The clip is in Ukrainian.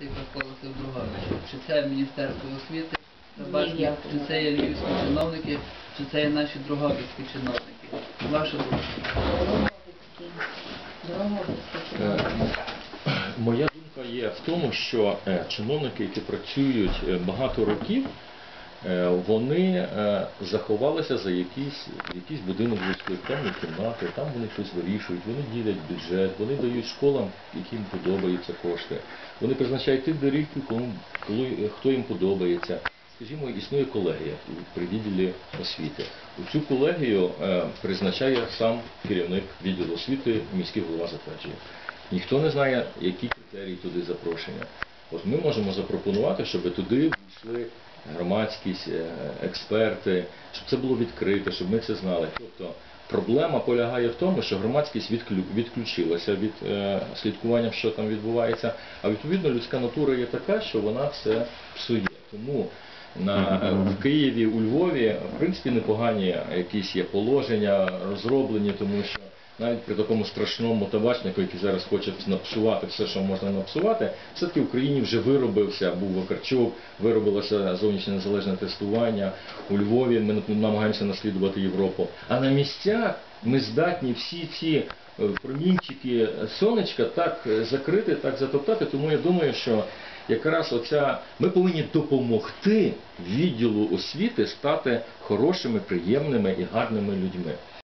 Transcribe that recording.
яка в Другобичі. Чи це Міністерство освіти, чи це є львівські чиновники, чи це є наші другобицькі чиновники. Ваша думка? Дрогобицькі. Моя думка є в тому, що е, чиновники, які працюють е, багато років, е, вони е, заховалися за якийсь, якийсь будинок людської темні кімнати, там вони щось вирішують, вони ділять бюджет, вони дають школам, яким подобаються кошти. Вони призначають тих директорів, кому е, хто їм подобається. Скажімо, існує колегія при відділі освіти. У цю колегію е, призначає сам керівник відділу освіти, міський голова затверджує. Ніхто не знає, які критерії туди запрошення. От ми можемо запропонувати, щоб туди війшли громадськість, е, експерти, щоб це було відкрите, щоб ми це знали. Тобто проблема полягає в тому, що громадськість відклю- відключилася від е, слідкування, що там відбувається, а відповідно людська натура є така, що вона все псує. Тому на, в Києві, у Львові, в принципі, непогані якісь є положення розроблені, тому що навіть при такому страшному табачнику, який зараз хоче напсувати все, що можна напсувати, все-таки в Україні вже виробився, був Вакарчук, виробилося зовнішнє незалежне тестування. У Львові ми намагаємося наслідувати Європу. А на місцях ми здатні всі ці е, промінчики сонечка так е, закрити, так затоптати. Тому я думаю, що якраз оця ми повинні допомогти відділу освіти стати хорошими, приємними і гарними людьми.